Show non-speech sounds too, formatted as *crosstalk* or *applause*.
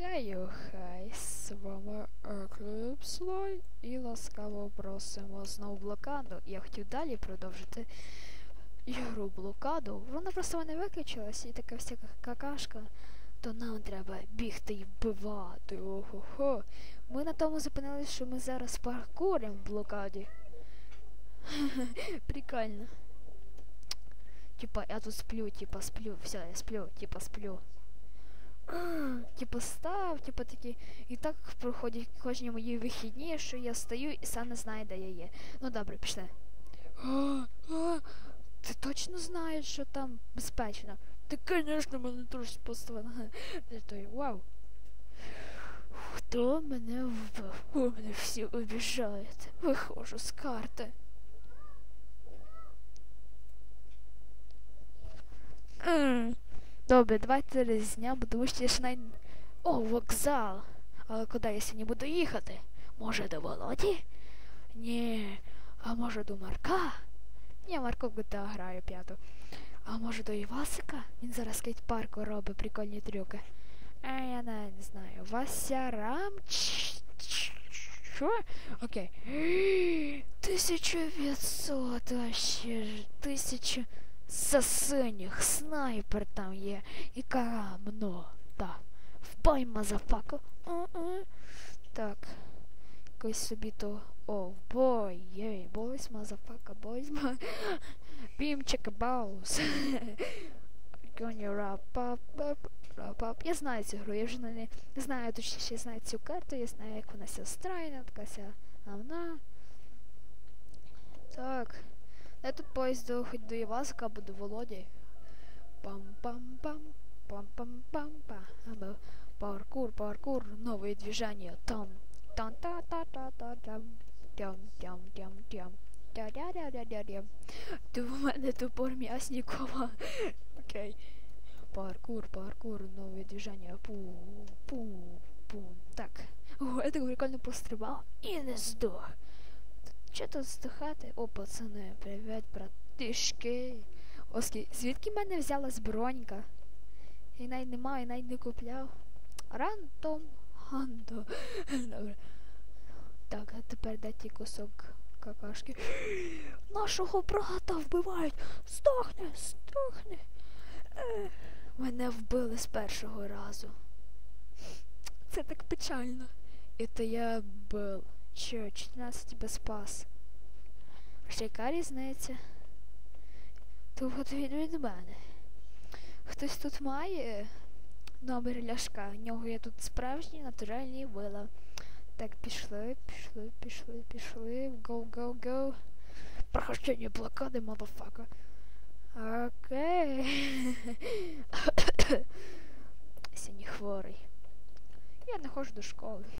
Хею, хай, з вами Екліп Слой і ласкаво просимо знову блокаду. Я хотів далі продовжити ігру блокаду. Вона просто мене виключилась і така всяка какашка. То нам треба бігти і вбивати. Ого-го. Ми на тому зупинились, що ми зараз паркуримо в блокаді. *laughs* Прикольно. Типа, я тут сплю, типа сплю, все, я сплю, типа сплю. *gasps* Типа став, типа такі. І так проходять кожні мої вихідні, що я стою і сам не знаю, де я є. Ну добре, пішли. *gasps* Ти точно знаєш, що там безпечно? Ти, звісно, мене теж спустила. *laughs* Вау. Хто мене вбив? Ви мене всі обіжаєте. Виходжу з карти. Добре, давайте через дня, тому що я ще навіть... О, вокзал! Але куди я не буду їхати? Може до Володі? Ні. А може до Марка? Ні, Марко в ГТА грає п'яту. А може до Івасика? Він зараз кейт-парку робить прикольні трюки. А я навіть не знаю. Вася Рамч... Що? Окей. 1500 вообще. 1000... За синіх снайпер там є і карамно. Так. Вбай, мазафака. Так. Якось собі то... О, бой, єй, бойс, мазафака, бойс, ма... Бім, чекабаус. Я знаю цю гру, я вже не знаю, точніше, я знаю цю карту, я знаю, як вона ся встроєна, така ся... А. Так... Я тут поїзд до хоч до Іваска або до Володі. Пам-пам-пам, пам-пам-пам-пам. Паркур, паркур, новые движения. Там, там, та та та та там, тям, тям, тям, тям. тя дя дя дя дя дя Ти в мене топор М'яснікова. Окей. Паркур, паркур, новые движения. Пу, пу, пу. Так. О, я так прикольно пострибав і не здох. Що тут здихати? О, пацани, привіт, братишки. Оскільки, звідки в мене взялась бронька? Я навіть не маю, навіть не купляв. Рантом Хандо. *laughs* Добре. Так, а тепер дайте кусок какашки. *gasps* Нашого брата вбивають. Здохне, здохне. Мене вбили з першого разу. Це так печально. Это я был. Чо, 14 тебе спас. Яка різниця? Тут від від мене. Хтось тут має номер ляшка. В нього є тут справжні натуральні вила. Так, пішли, пішли, пішли, пішли. Go, go, go. Прохождення блокади, мадафака. Окей. *coughs* Сьогодні хворий. Я не ходжу до школи.